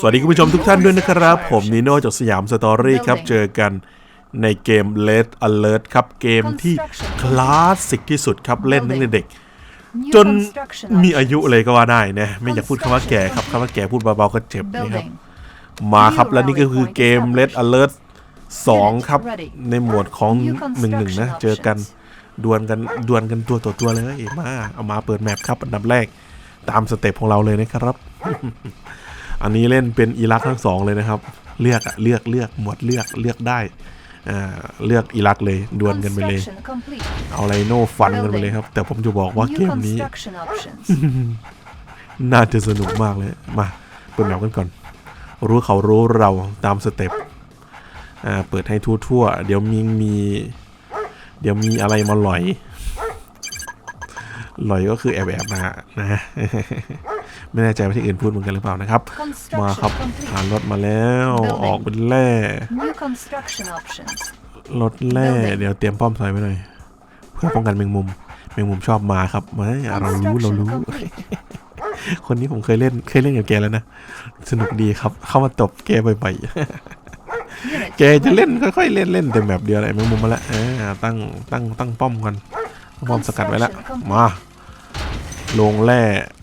สวัสดีคุณผู้ชมทุกท่านด้วยนะครับ ผมนิโน่จากสยามสตอรี่ครับ เจอกันในเกม Red Alert ครับ เกมที่คลาสสิกที่สุดครับ เล่นตั้งแต่เด็ก จนมีอายุเลยก็ว่าได้นะ ไม่อยากพูดคำว่าแก่ครับคำว่าแก่พูดเบาๆก็เจ็บนะครับ มาครับและนี่ก็คือเกม Red Alert 2 ครับ ในหมวดของ 1-1 นะ เจอกันดวลกันดวลกันตัวต่อตัวเลยมาเอามาเปิดแมปครับอันดับแรกตามสเต็ปของเราเลยนะครับ อันนี้เล่นเป็นอิรักทั้งสองเลยนะครับ เลือกอะเลือกเลือกหมวดเลือกเลือกได้อ่าเลือกอิรักเลยดวลกันไปเลย เอาไรโน่ฟันกันไปเลยครับ แต่ผมจะบอกว่าเกมนี้ น่าจะสนุกมากเลย มาเปิดแมปกันก่อน รู้เขารู้เราตามสเต็ปอ่าเปิดให้ทั่วๆ เดี๋ยวมีมี เดี๋ยวมีอะไรมาหลอย หลอยก็คือแอบแอบๆมานะฮะ ไม่แน่ใจว่าที่อื่นพูดเหมือนกันหรือเปล่านะครับ มาครับหารถมาแล้วออกเป็นแร่ New construction options. รถแร่เดี๋ยวเตรียมป้อมซอยไว้หน่อยเพื่อป้องกันแมงมุมแมงมุมชอบมาครับไม่เรารู้เรา Construction รู้ complete. คนนี้ผมเคยเล่นเคยเล่นกับแกแล้วนะสนุกดีครับ เข้ามาตบแกบ่อย Unit ๆแกจะเล่นค่อยๆเล่นเล่นแต่แบบเดียวเลยแมงมุมมาแล้วเออตั้งตั้งตั้งป้อมกันตั้งป้อมสกัดไว้แล้วมา ลงแร่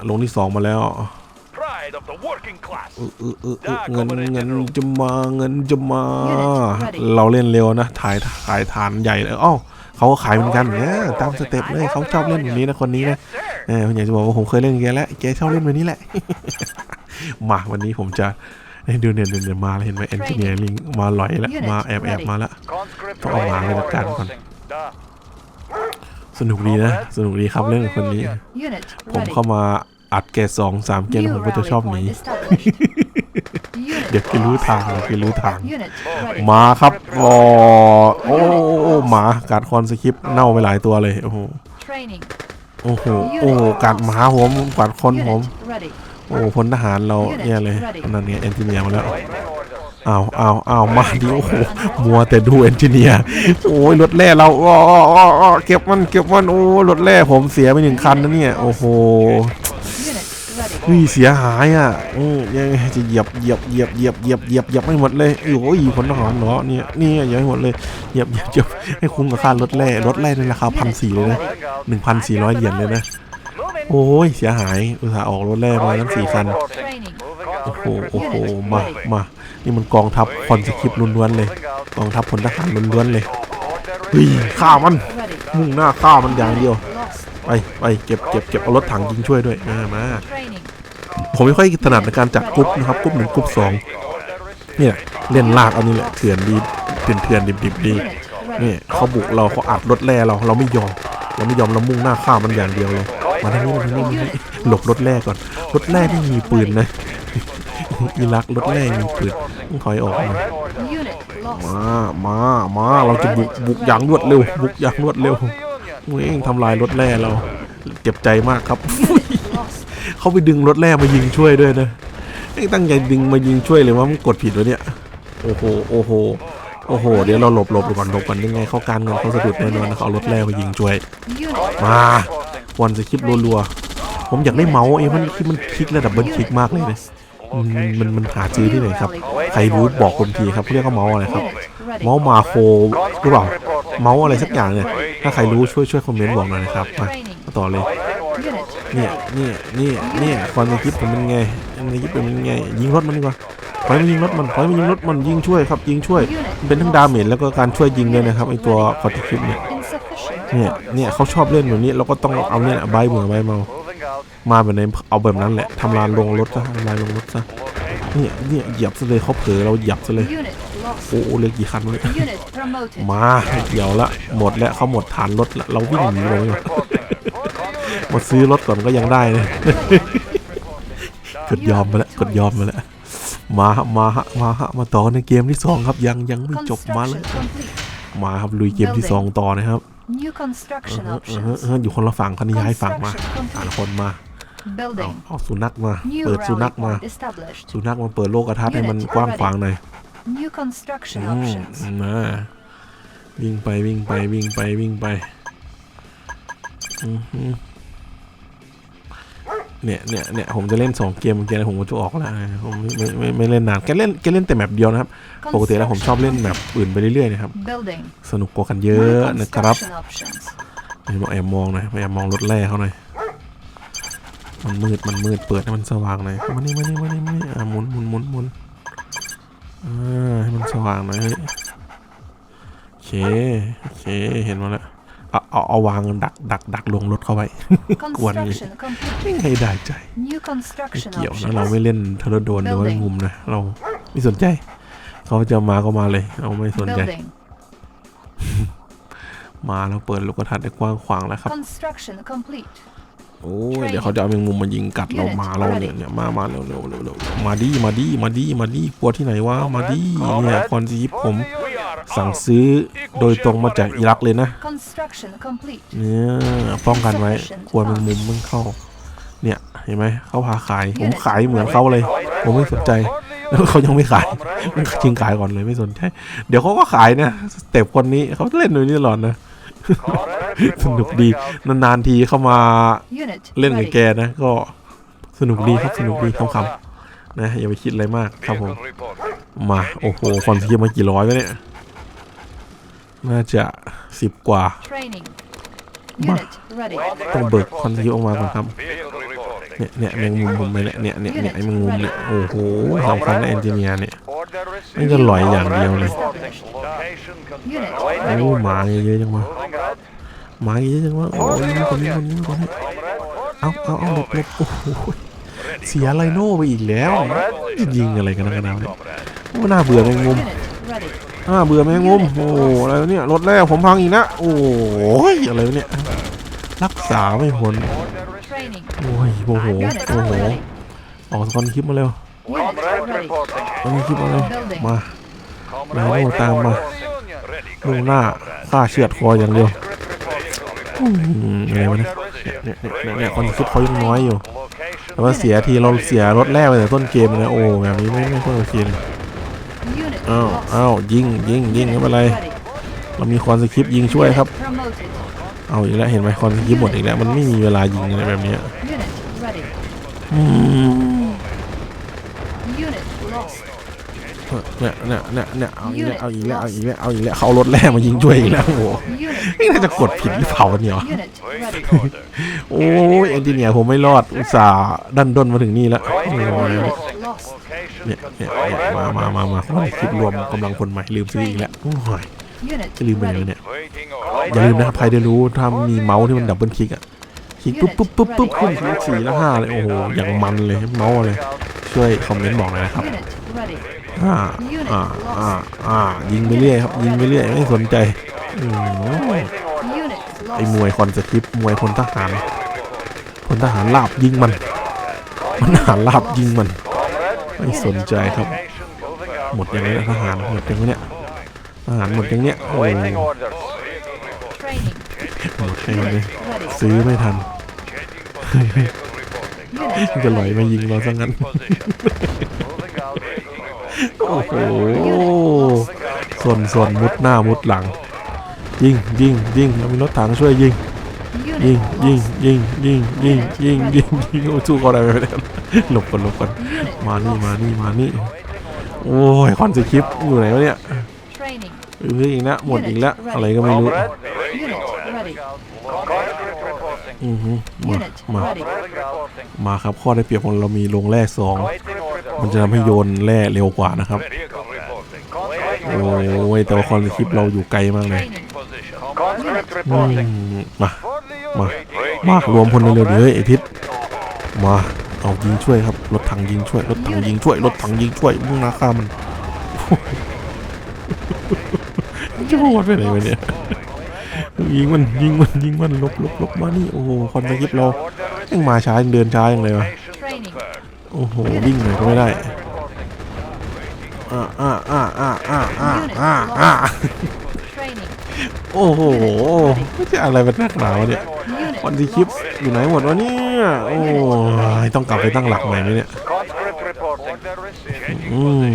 ลงที่สองมาแล้ว Pride of the working class. เออเออเออเออเงินเงินจะมาเงินจะมา Unit ready เราเล่นเร็วนะถ่ายถ่ายฐานใหญ่เลยอ้าวเขาก็ขายเหมือนกันเนี่ยตามสเต็ปเลยเขาชอบเล่นแบบนี้นะคนนี้นะ Yes, sir. เออผมอยากจะบอกว่าผมเคยเล่นกับแกแล้วแกชอบเล่นแบบนี้แหละมาวันนี้ผมจะให้ดูเนี่ยเดี๋ยวมาแล้วเห็นไหมเอนจิเนียริงมาหลอยแล้ว Unit มาแอบแอบ ready มาแล้ว Conscript Có ông bà ready lên for đặt cản còn. crossing. Duh. สนุกดีนะ สนุกดีครับเล่นกับคนนี้ unit ผม ready. เข้ามาอัดแกสองสามเกม New ผมก็จะ rally ชอบหนี point established. Unit เดี๋ยวแกรู้ทางเดี๋ยวแกรู้ทาง Unit ready. มาครับรอโอ้โอ้หมากัดคอนสคริปต์เน่าไปหลายตัวเลย โอ้โห Training. โอ้โหโอ้โหกัดหมาผมกัดคนผม Unit ready. โอ้พลทหารเราเนี่ยเลยนั่นเนี่ยเอนจิเนียร์มาแล้ว Waiting orders. อ้าวอ้าวอ้ามาดิโอ้โหมัวแต่ดูเอนจิเนียร์โอ้ยรถแร่เราอ้ออ้อเก็บมันเก็บมันโอ้รถแร่ผมเสียไปหนึ่งคันนะเนี่ยโอ้โห Unit ready. เสียหายอะอืมยังจะเหยียบเหยียบเหยียบเหยียบเหยียบเหยียบเหยียบไม่หมดเลยโอ้ยผลทหารเหรอเนี่ยเนี่ยเหยียบให้หมดเลยเหยียบเหยียบเหยียบให้คุ้มกับค่ารถแร่รถแร่ในราคาพันสี่เลยนะหนึ่งพันสี่ร้อยเหรียญเลยนะโอ้ยเสียหายอุตส่าห์ออกรถแร่มาทั้งสี่คัน โอ้โหโอ้โหมามานี่มันกองทัพคอนสคริปต์ล้วนๆเลย Moving out. กองทัพพลทหารล้วนๆเลย Order เฮ้ยฆ่ามัน Ready. มุ่งหน้าฆ่ามันอย่างเดียว Lost. ไปไปเก็บเก็บเก็บเอารถถังยิงช่วยด้วยมามา Training. ผมไม่ค่อยถนัดในการจัดกรุ๊ปนะครับกรุ๊ปหนึ่งกรุ๊ปสองเนี่ยเล่นลากเอานี่แหละเถื่อนดีเถื่อนเถื่อนดิบดิบดี Unit นี่ ready. เขาบุกเราเขาอัดรถแร่เราเราไม่ยอม เราไม่ยอมเรามุ่งหน้าฆ่ามันอย่างเดียวเลยมาทางนี้มาทางนี้มาทางนี้หลบรถแร่ก่อนรถแร่ไม่มีปืนนะ อิรักรถแร่มีปืนต้องถอยออกมามามามาเราจะบุกบุกอย่างรวดเร็ว บุกอย่างรวดเร็ว the Union. เว้ยทำลายรถแร่เรา เจ็บใจมากครับ เขาไปดึงรถแร่มายิงช่วยด้วยนะไอ้ตั้งใจดึงมายิงช่วยเลยว่ามันกดผิดวะเนี่ยโอ้โหโอ้โหโอ้โห เดี๋ยวเราหลบหลบก่อนหลบก่อนยังไงเขาการเงินเขาสะดุดแน่นอนนะเขาเอารถแร่มายิงช่วย มาวันสคริปต์รัวๆผมอยากได้เมาส์ไอ้มันที่มันคลิกระดับเบิลคลิกมากเลยนะ มมันมันหาซื้อที่ไหนครับ ใครรู้บอกคนทีครับเรียกว่าเมาส์อะไรครับ ready. เมาส์มาโคหรือเปล่า เมาส์อะไรสักอย่างเนี่ย ถ้าใครรู้ช่วยช่วยคอมเมนต์บอกหน่อยนะครับมาต่อเลย Unit เนี่ยเนี่ยเนี่ยเนี่ยคอนในคลิปผมเป็นไงในคลิปเป็นไง ยิงรถมันดีกว่าถอยมายิงรถมันถอยมายิงรถมันยิงช่วยครับ ยิงช่วยมันเป็นทั้งดาเมจแล้วก็การช่วยยิงเลยนะครับไอตัวคอนในคลิปเนี่ย insufficient. เนี่ยเนี่ยเขาชอบเล่นแบบนี้เราก็ต้องเอาเนี่ยใบเหมือนใบเมา Moving out. มาแบบไหนเอาแบบนั้นแหละทำลายลงรถซะทำลายลงรถซะเนี่ยเนี่ยเหยียบซะเลยเขาเผลอเราเหยียบซะเลยโอ้เหลือกี่คันวะเนี่ยมาเดี๋ยวละหมดแล้วเขาหมดฐานรถละเราวิ่งหนีเลยมาซื้อรถก่อนก็ยังได้เลยกดยอมมาแล้วกดยอมมาแล้วมาฮะมาฮะมาฮะมาต่อในเกมที่สองครับยังยังไม่จบมาเลยมาครับลุยเกมที่สองต่อนะครับ New construction เออเออเออ options. เอออยู่คนละฝั่งคันนี้ย้ายฝั่งมา Construction ต่าง complete. คนมา เอา Building. เอาสุนัขมา New เปิดสุนัข rally มา point established. สุนัขมาเปิดโลกทัศน์ให้มันกว้างขวางหน่อย New construction อืม options. มาวิ่งไปวิ่งไปวิ่งไปวิ่งไป อือหือ เนี่ยเนี่ยเนี่ยผมจะเล่นสองเกมเมื่อกี้นะผมก็จะออกแล้วนะผมไม่ไม่ไม่ไม่เล่นนานแกเล่นแกเล่นแต่แมปเดียวนะครับ ปกติแล้วผมชอบเล่นแมปอื่นไปเรื่อยๆนะครับ Building. สนุกกว่ากันเยอะ New นะครับ construction options. เห็นบอกแอบมองหน่อยแอบมองรถแร่เขาหน่อยมันมืดมันมืดเปิดให้มันสว่างหน่อยมานี่มานี่มานี่มานี่อะหมุนหมุนหมุนหมุนอ่าให้มันสว่างหน่อยเฮ้ยโอเคโอเคเห็นมาแล้ว เอาเอาเอาวางดักดักดักลงรถเข้าไปกวนนี่ Construction complete. ให้ได้ใจ New ไม่ construction เกี่ยวนะ options. เราไม่เล่นเทเลโดนหรือว่ามุมนะ เราไม่สนใจ เขาจะมาก็มาเลย เราไม่สนใจ Building. มาแล้วเปิดลูกกระทัดได้กว้างขวางแล้วครับ Construction complete. โอ้ย เดี๋ยวเขาจะเอาแมงมุมมายิงกัดเรา Unit มาเรา ready เนี่ยเนี่ย มามาเร็วเร็วเร็วเร็วมาดีมาดีมาดีมาดีกลัวที่ไหนวะ มาดีเนี่ยคอนซีฟผม We are สั่งซื้อโดยตรงมาจากอิรักเลยนะ Construction complete. เนี่ยป้องกันไว้กลัวแมงมุมมันเข้า เนี่ยเห็นไหมเขาพาขาย ผมขายเหมือนเขาเลย ผมไม่สนใจเขายังไม่ขายจริงขายก่อนเลยไม่สนใจเดี๋ยวเขาก็ขายนะสเต็ปคนนี้เขาเล่นโดยนี้ตลอดนะสนุกดีนานๆทีเข้ามา Unit เล่นกับ ready. แกนะก็สนุกดีครับสนุกดีคำๆนะอย่าไปคิดอะไรมากครับผม Vehicle reporting. มา โอ้โหคอนซีมากี่ร้อยวะเนี่ย น่าจะสิบกว่า Training. Ma. Unit ready. ต้องเบิกคอนซีออกมาก่อนครับ Vehicle reporting. เนี่ยเนี่ยแมงมุมผมไปเนี่ยเนี่ยเนี่ยเนี่ยไอ้แมงมุมเนี่ยโอ้โหสำคัญนะเอนจิเนียร์เนี่ย Order ไม่ received. จะหลอยอย่างเดียวเลย Reporting. Location confirmed. Unit โอ้ Waiting หมา orders. เยอะจังวะ Comrade. หมาเยอะจังวะโอ้ยคนนี้คนนี้คนนี้ Comrade. เอาเอาเอาหลบหลบโอ้โหเสียไลโน่ไปอีกแล้วจะยิงอะไรกันนะกันนะเนี่ย Comrade. โอ้น่าเบื่อแมงมุม Unit ready. อ่าเบื่อแมงมุมโอ้อะไรวะเนี่ยรถแรกผมพังอีกนะโอ้ยอะไรวะเนี่ยรักษาไม่พ้นโอ้ยโมโหโอ้โหออกคอนคลิปมาเร็ว Unit Comrade ready. reporting. คอนคลิปมาเร็วมา Comrade. Now, Waiting tama. orders. Union. Ready. มุ่งหน้าฆ่าเชือดคออย่างเดียวอะไรวะเนี่ยเนี่ยเนี่ยเนี่ยคนคลิปเขายังน้อยอยู่แต่ว่าเสียทีเราเสียรถแรกไปแต่ต้นเกมเลยนะโอ้แบบนี้ไม่ไม่ค่อยโอเคเลย อ้าวอ้าวยิงยิงยิงไม่เป็นไรเรามีคอนสคริปต์ยิงช่วยครับ เอาอีกแล้วเห็นไหมคอนสคริปหมดอีกแล้วมันไม่มีเวลายิงอะไรแบบเนี้ย Unit ready. อืมเนี่ยเนี่ยเนี่ยเนี่ยเอาอีกแล้วเอาอีกแล้วเอาอีกแล้วเอาอีกแล้วเขารถแร่มายิงช่วยอีกแล้วโอ้โหนี่น่าจะกดผิดหรือเปล่าเนี่ยโอ้ยเอนจิเนียร์ผมไม่รอดอุตส่าห์ดันด้นมาถึงนี่แล้ว โอ้ Waiting ย order. Unit lost. Location เนี่ยเนี่ย confirmed. เนี่ยมามามามาโอ้ยคลิปรวมกำลังคนใหม่ลืมซื้ออีกแล้วโอ้ย Unit จะลืมไปเลย ready. เนี่ย Waiting order. อย่าลืมนะครับใครได้รู้ถ้ามีเมาส์ที่มันดับเบิลคลิกอะคลิกปุ๊บปุ๊บปุ๊บปุ๊บขึ้นคลิกสี่แล้วห้าเลยโอ้โหอย่างมันเลยเมาส์เลยช่วยคอมเมนต์บอกหน่อยนะครับ Unit ready. อ่าอ่าอ่าอ่ายิงไปเรื่อยครับยิงไปเรื่อยไม่สนใจอืม Unit ไอ้ lost. มวยคอนสคริปต์มวยพลทหารพลทหารลาบยิงมันมันทหารลาบยิงมัน ไม่สนใจครับ Location moving out. หมดอย่างนี้ทหารหมดอย่างนี้เนี่ยทหารหมดอย่างเนี้ยโอ้ Waiting orders. Training. หมดไปเลย Ready. ซื้อไม่ทัน Unit จะหลอยมายิงเราซะงั้น Moving out. โอ้โหส่วนส่วนมุดหน้ามุดหลัง ยิงยิงยิงเรามีรถถังช่วยยิง ยิงยิงยิงยิงยิงยิงยิงยิงโอ้สู้เขาได้ไหมเนี่ยหลบก่อนหลบก่อนมานี่มานี่มานี่โอ้ยคอนสคริปอยู่ไหนวะเนี่ย Training. เอออีกแล้วหมดอีกแล้วอะไรก็ไม่รู้อือฮึมามามาครับข้อได้เปรียบของเรามีลงแร่สองมันจะทำให้โยนแร่เร็วกว่านะครับโอ้ยแต่ว่าคอนสคริปเราอยู่ไกลมากเลยอืมมา มา unit. มากรวมพลเร็วๆเดี๋ยวเฮ้ยไอทิศมาเอายิงช่วยครับรถถังยิงช่วยรถถังยิงช่วยรถถังยิงช่วยมุ่งหน้าฆ่ามันจะโหดไปไหนวะเนี่ยยิงมันยิงมันยิงมันลบลบลบมานี่โอ้โหคอนสคริปต์เรา Order ยังมาช้ายังเดินช้ายังเลยวะ Location Training. confirmed. โอ้โหวิ่งหน่อยก็ไม่ได้ Reporting. อ่าอ่าอ่าอ่าอ่าอ่าอ่าอ่า Training. โอ้โหไม่ใช่อะไรเป็นนักหนาวะเนี่ย Unit คอนสคริปต์ lost. อยู่ไหนหมดวะเนี่ยโอ้ยต้องกลับไปตั้งหลักใหม่ไหมเนี่ย Conscript reporting. Order received. อืม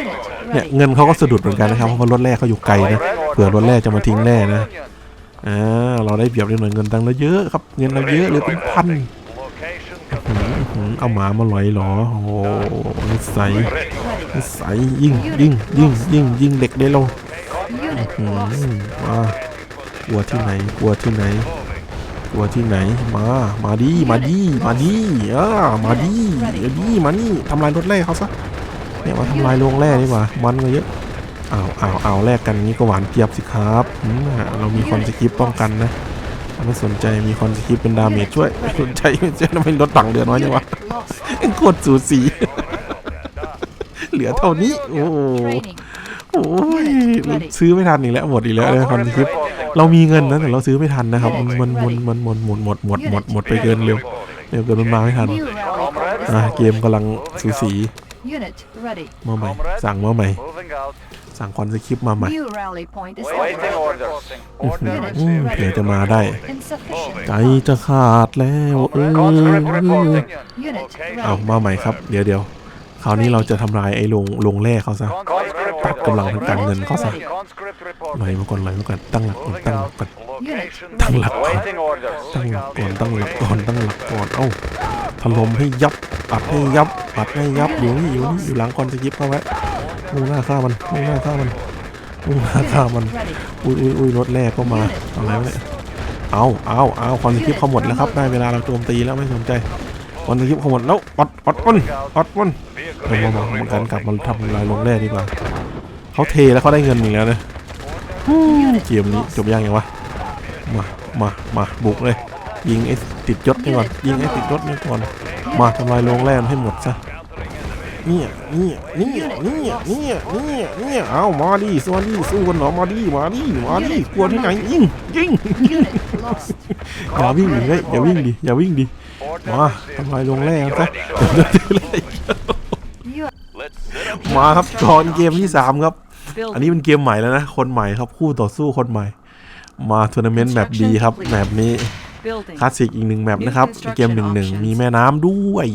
Unit เนี่ย ready. เงินเขาก็สะดุดเหมือนกันนะครับเพราะว่ารถแรกเขาอยู่ไกลนะเผื่อรถแรกจะมาทิ้งแน่นะอ่าเราได้เปรียบในหน่วยเงินตังค์เราเยอะครับเงินเราเยอะเหลยเป็นพัน Location confirmed. เอาหมามาลอยเหรอโอ้โหนิสัย Ready. Ready. นิสัยยิงยิงยิงยิงยิงเด็กได้ลง Unit อืมมากลัวที่ไหนกลัวที่ไหนกลัวที่ไหนมา มาดีมาดีมาดีเออมาดีเดี๋ยวดีมานี่ทำลายรถแร่เขาซะเนี่ยมาทำลายโรงแร่ดีกว่ามันก็เยอะอ้าวอ้าวอ้าวแลกกันงี้ก็หวานเจี๊ยบสิครับเรามีคอนสคริปต์ป้องกันนะไม่สนใจมีคอนสคริปต์เป็นดาเมจช่วยไม่สนใจไม่ใช่ทำไมรถตังเดือน้อยจังวะโคตรสูสีเหลือเท่านี้โอ้ โห Training. โอ้ยซื้อไม่ทันอีกแล้วหมดอีกแล้วเลยคอนคลิปเรามีเงินนะแต่เราซื้อไม่ทันนะครับมันมันมันมันมันหมดหมดหมดหมดหมดไปเกินเร็วเร็วเกินมันมาไม่ทัน New rally อะ point เกมกำลังสูสี established. Unit ready. มาใหม่สั่งมาใหม่ Moving out. สั่งคอนสคริปต์มาใหม่ New rally point Waiting established. orders. อื Order ม received. เผื่อจะมาได้ Insufficient. ใจจะขาดแล้วเออ Conscript reporting. Unit Okay. เอา ready. มาใหม่ครับ เดี๋ยวเดี๋ยว คราวนี้เราจะทำลายไอ้โรงโรงแร่เขาซะ ตัดกำลังทางการเงินเขาซะ Conscript ลอยมาก่อนลอยมาก่อนตั้งหลักก่อนตั้งหลักก่อน Location. Tăng lực. Waiting orders. ตั้งหลักก่อนตั้งหลักก่อนตั้งหลักก่อนเอ้าถล่มให้ยับปัดให้ยับปัดให้ยับอยู่นี่อยู่นี่อยู่หลังคอนสกิปเข้าไว้มุ่งหน้าฆ่ามันมุ่งหน้าฆ่ามันมุ่งหน้าฆ่ามันอุ้ยอุ้ยอุ้ยรถแรกก็มาอะไรวะเนี่ยเอาเอาเอาคอนสกิปเขาหมดแล้วครับได้เวลาเราโจมตีแล้วไม่สนใจ คอนสกิปเขาหมดแล้วปัดปัดมันปัดมันเรามาบอกมันกันกลับมาทำลายลงแร่ดีกว่าเขาเทแล้วเขาได้เงินอีกแล้วนะเกมนี้จบยังไงวะมามามาบุกเลย ยิงไอ้ติดยศนี่ก่อนยิงไอ้ติดยศนี่ก่อนมาทำลายโรงแรมให้หมดซะเนี่ยเนี่ยเนี่ยเนี่ยเนี่ยเนี่ยเนี่ยเอามาดิสวัสดีสู้กันเหรอมาดิมาดิมาดิกลัวที่ไหนยิงยิง Unit lost. อย่าวิ่งดิเฮ้ยอย่าวิ่งดิอย่าวิ่งดิ Order มา received. ทำลายโรงแรมซะ You มาครับก่อนเกมที่สามครับ อัน building. นี้เป็นเกมใหม่แล้วนะ คนใหม่ครับคู่ต่อสู้คนใหม่ มาทัวร์นาเมนต์แบบดีครับแมปนี้ Building. คลาสสิกอีกหนึ่งแมปนะครับเกมหนึ่งหนึ่งมีแม่น้ำด้วย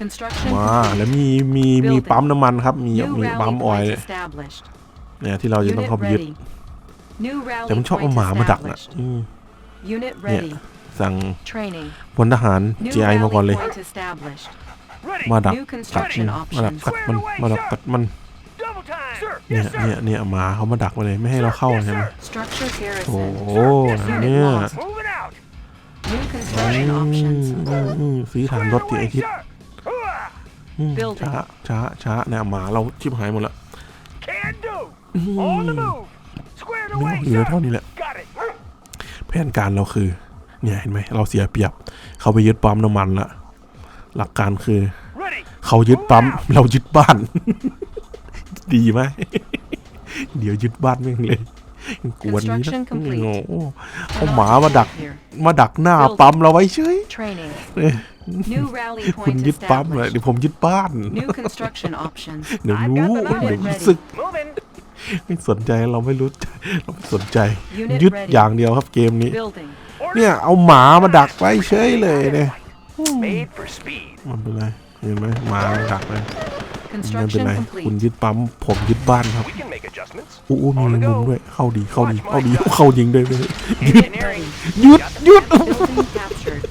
Construction มา complete. แล้วมีมีมีปั๊มน้ำมันครับ มี New มีปั๊ม rally ออยล์ point established. เนี่ยที่เราจะต้อง Unit เข้าไปยึด ready. New แต่มัน rally ชอบเอา point หมามาดักนะ established. อืม Unit Yeah. ready. สั่ง Training. พลทหาร New GI มาก่อนเลย rally point established. มาดัก New กัด construction มาดัก options. กัดมันมาดักกัดมัน Double time. Sir. เนี่ยเนี่ยเนี่ยหมาเขามาดักมาเลยไม่ให้เราเข้าใช่ไหม Structure โอ้ garrison. โหเนี่ย Moving out. New อื construction ม options. อืมอืมซื้อฐานรถที่ไอทิศอืม Building ช้าช้าช้าเนี่ยหมาเราชิบหายหมดแล้ว Can do. On the move. Squared นึก away, ว่าเหลือ sir. เท่านี้แหละ Got it. แผนการเราคือ เนี่ยเห็นไหมเราเสียเปรียบ เขาไปยึดปั๊มน้ำมันละหลักการคือ Ready. เขายึดปั๊มเรายึดบ้าน ดีไหมเดี๋ยวยึดบ้านแม่งเลยกวนนี้นะ Construction complete โอ้โหเอาหมามาดัก Here. มาดักหน้าปั๊มเราไว้เฉย Training. เอ้ย New rally คุณ point ยึดปั๊มเลย established. เดี๋ยวผมยึดบ้าน New construction options. เดี๋ยวรู้ I've got the เดี๋ยว knowledge. รู้สึก Moving. ไม่สนใจเราไม่รู้เราไม่สนใจ Unit ยึด ready. อย่างเดียวครับเกมนี้ Building. เนี่ยเอาหมามาดักไว้เฉยเลยเนี่ย Made for speed. มันเป็นไรเห็นไหมหมามันดักเลยไม่เป็น Construction ไรคุณ complete. ยึดปั๊มผมยึดบ้านครับ We can make adjustments. อู้อู้มีมุมด้วยเข้าดีเข้าดีเข้าดีเข้ายิงด้วยเลย Engineering. หยุดหยุด Building captured.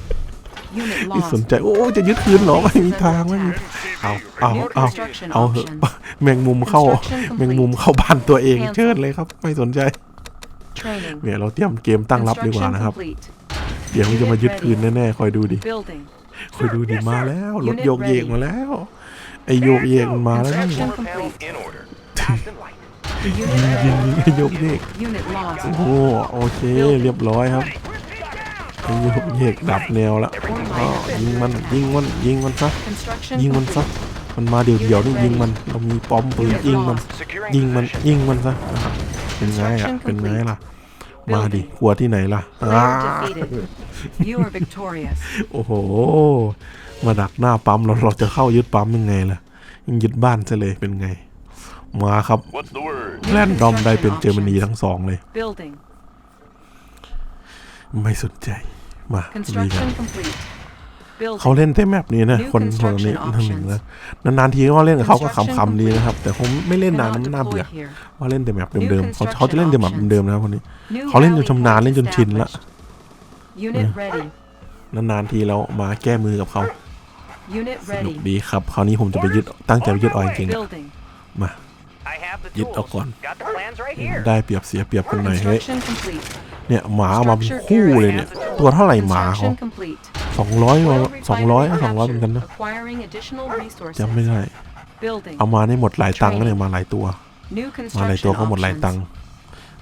Unit ไม่สน lost. ใจโอ้จะยึดคืนเหรอไม่มีทางไม่มีเอาเอาเอาเอาเหอะแมงมุมเข้าแมงมุมเข้าบ้านตัวเองเชิญเลยครับ ไม่สนใจ Training. เนี่ยเราเตรียมเกมตั้งรับดีกว่า Construction นะครับ complete. เดี๋ยวมันจะมายึดคืนแน่ๆคอยดูดิ Building. คอยดูดิมาแล้วรถโยกเยกมาแล้ว ไอโยกเยกมันมาแล้วนี่ Construction Solar panels complete. in order. Fast and light. Unit ยิง ready. ยิงไอโยกเยก Unit lost. โอ้โหโอเคเรียบร้อยครับไอโยกเยกดับแนวแล้วอ้าวยิงมันยิงมันยิงมันซะ Construction ยิงมันซะ complete. มันมาเดี๋ยวเดี๋ยวๆนี่ยิงมันเรามีป้อมปืนยิงมัน Securing ยิงมัน position. ยิงมันซะนะครับ เป็นไงอะเป็นไงล่ะมาดิกลัวที่ไหนล่ะอ่า Player defeated. You are victorious. โอ้โห มาดักหน้าปั๊มเราเราจะเข้ายึดปั๊มยังไงล่ะยังยึดบ้านซะเลยเป็นไง มาครับ What's the word? แลนดอมได้เป็นเจอร์มนีทั้งสองเลย Building. ไม่สนใจ มาดีกัน Construction complete. เขา Building. เล่นแต่แมปนี้นะ New คนคนนี้ construction ทั้งหนึ่งนะนานๆทีเขาเล่นกับเขาก็ขำๆดีนะครับ แต่ผมไม่เล่นนาน Cannot มันน่าเบื่อ deploy here. ว่าเล่นแต่แมปเดิมๆเขา New เขาจะเล่นแต่แมป construction เดิมๆนะครับคนนี้ New เขาเล่นจน rally ชำนาญ point เล่นจนชินละ established. Unit ready. นานๆทีเรามาแก้มือกับเขา Unit สนุก ready. ดีครับคราวนี้ผมจะไปยึดตั้งใจไปยึดออยจริงๆอะ Building. มา I have the ยึดเอา tools. ก่อน Got the plans right here. ได้เปรียบเสียเปรียบกันหน่อยเฮ้ย Construction complete. เนี่ยหมาเอามาเป็นคู่เลยเนี่ย ตัวเท่าไหร่หมาเขา Construction complete. สองร้อย Oil สองร้อย refinery สองร้อยเหมือนกันนะ captured. Acquiring additional resources. จำไม่ได้ Building. เอามาได้หมดหลายตังค์ก็เลยมาหลายตัว New มาหลายตัว construction ก็หมดหลายตัง options.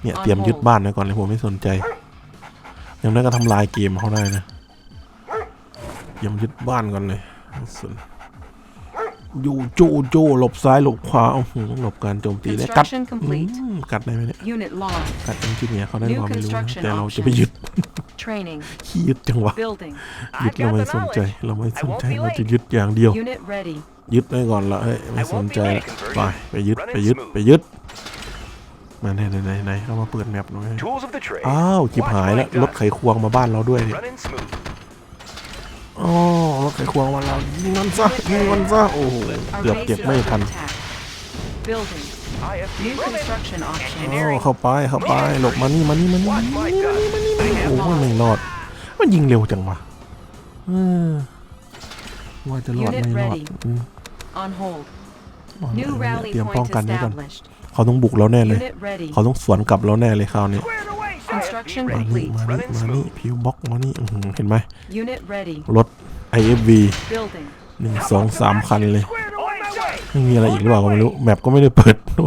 ค์เนี่ยเตรียมยึดบ้านไว้ก่อนเลยผมไม่สนใจ ยังได้ก็ทำลายเกมเขาได้นะเตรียมยึดบ้านก่อนเลยไม่สน อยู่โจโจหลบซ้ายหลบขวาโอ้โหหลบการโจมตีได้กัด Construction complete. อืมกัดได้ไหมเนี่ย Unit lost. กัดเอนจิเนียร์เขาได้ New ความไม่รู้นะ construction แต่เราจะไปยึด Training. ขี้ยึดจังวะ Building. ยึด I เรา got ไม่ the สนใจ knowledge. เราไม่สนใจ I won't be เราจะ late. ยึดอย่างเดียว Unit ready. ยึดไว้ก่อนละเฮ้ยไม่ I ส won't น be ใจ late, ละ conversion. ไปไปยึด Running ไปยึด smooth. ไปยึดมาไหนไหนไหนไหนเข้ามาเปิดแมปหน่อย Tools of the trade. อ้าวจิบ Watch หาย my แล้วรถ gun. ไขควงมาบ้านเราด้วยเนี่ย Running smooth. อ๋อรถไขควงมาเรายิงมันซะยิงมันซะโอ้โห Our เกือบ base เก็บ is ไม่ under ทัน attack. Building. IFB New moving. construction options. อ๋อเข้าไปเข้าไปหลบมานี่มานี่มานี่มา Watch นี่ my gun. โอ้โหไม่รอด มันยิงเร็วจังวะเออว่าจะรอด Unit ไม่รอด ready. อืม On hold. อ๋อ New เนี่ย rally เตรียมป้อง point กันไว้ก่อน established. เขาต้องบุกเราแน่เลย Unit ready. เขาต้องสวนกลับเราแน่เลยคราวนี้ Squared away, sir. Construction IFB มา ready. นี่ complete. มานี่ Running มานี่ smooth. พิวบ็อกมานี่อื้อหือเห็นไหม Unit ready. รถ IFV Building. หนึ่งสองสามคันเลย Squared away, sir. ไม่มีอะไรอีกหรือเปล่าก็ไม่รู้ แมปก็ไม่ได้เปิดโอ้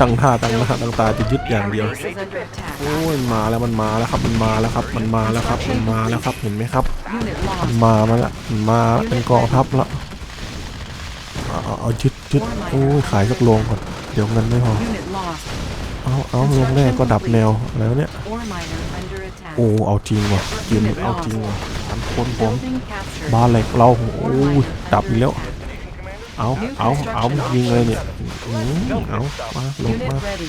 ตั้งท่าตั้งหน้าตั้งตาจะยึดอย่าง Our เดียว base is under attack. โอ้ยมันมาแล้วมันมาแล้วครับ มันมาแล้วครับ มันมาแล้วครับ มันมาแล้วครับ เห็นไหมครับ Unit มัน lost. มามาแล้วมันมาเป็นกองทัพละเอาเอาเอายึดยึดโอ้ยขายสักโรงก่อน เดี๋ยวเงินไม่พอ Unit lost. เอาเอาโรงแรกก็ดับแนวแล้วเนี่ย Ore miner under attack. โอ้เอาจริงว่ะเกมนี้เอาจริงว่ะสามคนผม Building captured. บ้านเหล็กเราโอ้ Ore ย miner ดับอีก under แล้ว attack. เอาเอาเอายิงเลยเนี่ยอืมเอามาลง Unit มา ready.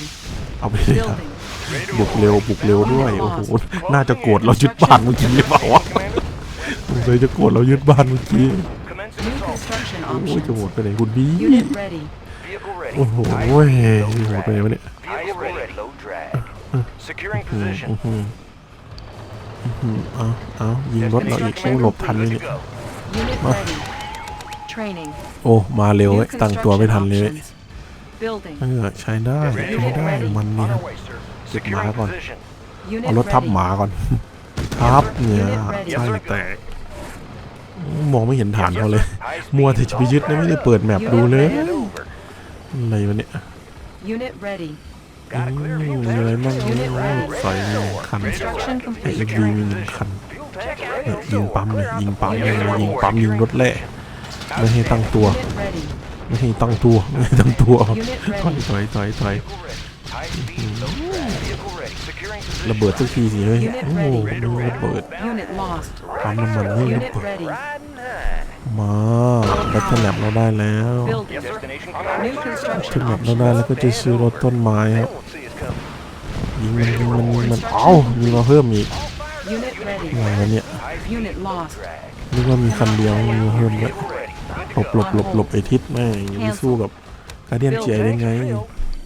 เอาไปเลยครับ Building. บุกเร็วบุกเร็วด้วยโอ้โหน่าจะโกรธเรายึดบ้านเมื่อกี้หรือเปล่าวะสงสัยจะโกรธเรายึดบ้านเมื่อกี้ Commencing New assault. construction โอ้ยจะโหวต options. ไปไหนคุณบี Unit ready. Vehicle ready. โอ้โห IFB โว้ย low โหวต drag. ไปไหนวะเนี่ย Securing อืม position. อืมอืมอืมเอาเอายิงรถเราอีกโอ้หลบทันเลย Good เนี่ย to go. Unit Ah. ready. Training. โอ้มาเร็ว New เว้ยตั้งตัวไม่ทัน construction เลย options. Building. เออใช้ได้ใช้ได้มัน On นี่ครั our บ way, sir. Giật má Securing con. position. Unit เอารถทับ ready. หมาก่อน ทับเนี่ย Unit ready. ใช่แตกมองไม่เห็นฐานเขาเลย High speed มัวแต่จะไปยึดนะไม่ได้เปิดแมป Unit ดูเลย ready. over. อะไรวะเนี่ย Unit ready. อื Got a ม clear มี view อะไร there. บ้าง Unit ready. ใส่หนึ่งคัน Construction ไอ้ complete. เอ็กดีมีหนึ่งคัน Fuel tank เอ้ย ready. ยิงปั๊มเลยยิงปั๊มเลย Unit ยิงปั๊มยิงรถแร่ไม่ให้ตั้งตัว Unit ready. ไม่ให้ตั้งตัว ไม่ให้ตั้งตัว Unit ถอย ready. ถอยถอยถอย Vehicle ready. High speed, low drag. Vehicle ready. Securing position. ระเบิดสักทีสิเฮ้ย Unit โอ้โห ready. ดูระเบิด Unit lost. ปั๊มน้ำมันไม่ระ Unit เบิด ready. Riding high. มาแบตเตอร์แลบเราได้แล้วถนับเราได้แล้วก็จะซื้อรถต้นไม้ครับยิงมันยิงมันยิงมันเอ้ายิงมาเพิ่มอีกอะไรเนี่ยนึกว่ามีคันเดียวยิงมาเพิ่มด้วยหลบหลบหลบหลบไอทิศแม่งไม่สู้กับกาเดียนเจียได้ไง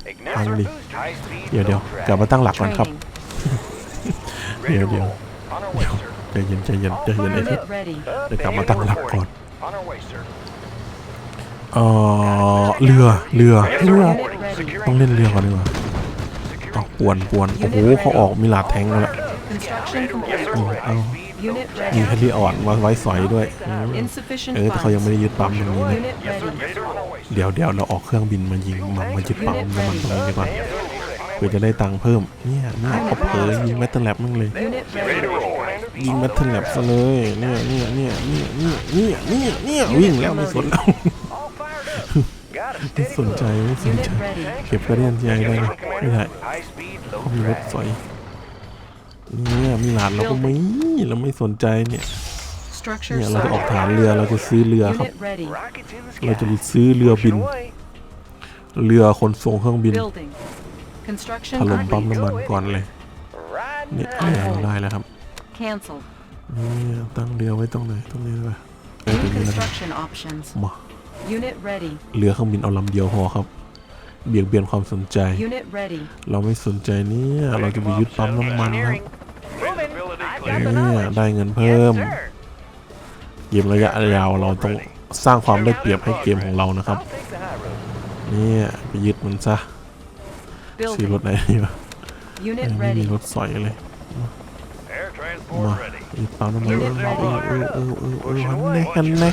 Ignite Ăn our đi. boost. High speed, เดี๋ยวเดี๋ยวกลับมาตั้งหลักก่อนครับ เดี๋ยวเดี๋ยวใจเย็นใจเย็นใจเย็นไอทิศเดี๋ยวกลับมาตั้งหลักก่อน On our way, sir. เออเรือเรือเรือ Unit ready. ต้องเล่นเรือก่อนดีกว่าเอาป่วนป่วนโอ้โหเขาออกมีหลาดแทงมาแล้ว Construction อื complete. มเอา Unit มี ready. แฮร์รี่อ่อนมาไว้สอยด้วยอืม Insufficient เออแต่เขายังไม่ funds. ได้ยึดปั๊มตรงนี้นะ Unit ready. On our way, sir. เดี๋ยวเดี๋ยวเราออกเครื่องบินมายิงมามายึดปั๊มน้ำมันตรงนี้ดีกว่าเพื่อจะได้ตังค์เพิ่มเนี่ยเนี่ยเขาเผลอยิงแมตเตอร์แลบมั่งเลย Unit Ready to ready. roll, Commander. ยิงแมทเทิลแลบซะเลยเนี่ยเนี่ยเนี่ยเนี่ยเนี่ยเนี่ยเนี่ยวิ่งแล้วไม่สนแล้ว All fired up. Got a ไม่ steady สนใจ flow. ไม่สน Unit ใจ ready. เก็บกระเดียนใจได้ไหมไม่ได้ High speed, เขา low มีรถ drag. ไฟเนี่ยมีหลานเราก็ไม่เราไม่สนใจเนี่ย Structure เนี่ยเราจะออก sold. ฐานเรือเราจะซื้อเรือครับ Unit ready. Rockets in the เราจะ sky. ซื้อเรือบิน Pushing away. เรือขนส่งเครื่องบิน Building. Construction ถล่ม complete. ปั๊มน้ำมันก่อนเลย Riding เนี่ย high. เนี่ยเราได้แล้วครับ Cancelled. เนี่ยตั้งเรือไว้ตรงไหนตรงนี้เลยไป New ตรงนี้แล้วกัน construction options. มา Unit ready. เรือเครื่องบินเอาลำเดียวพอครับ เบี่ยงเบียนความสนใจ Unit ready. เราไม่สนใจเนี่ยเราจะไปยึดปั๊มน้ำมันครับ Moving. I got the เนี่ย knowledge. ได้เงินเพิ่ม Yes, sir. เกมระยะยาวเราต้องสร้างความได้เปรียบให้เกมของเรานะครับ I'll take the high road. เนี่ยไปยึดมันซะซื้อรถ Building. ไหนดีวะ Unit ไม่มี ready. รถสอยเลย Air มา transport ready. อีกเปล่าน้ำมันเออเออเออเออเออเออ Pushing ฮัน away. แน่ฮันแน่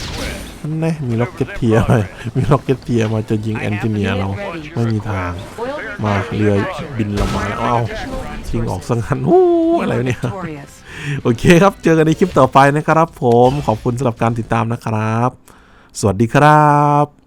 ฮันแน่มีล็อกเก็ตเทียร์มามีล็อกเก็ตเทียร์มาจะยิงแอนติเนียเราไม่มีทาง Oil มาเรือบินเรามาแล้วเอายิงออกสังหันอู้อะไรวะเนี่ย victorious. โอเคครับเจอกันในคลิปต่อไปนะครับ ผมขอบคุณสำหรับการติดตามนะครับ สวัสดีครับ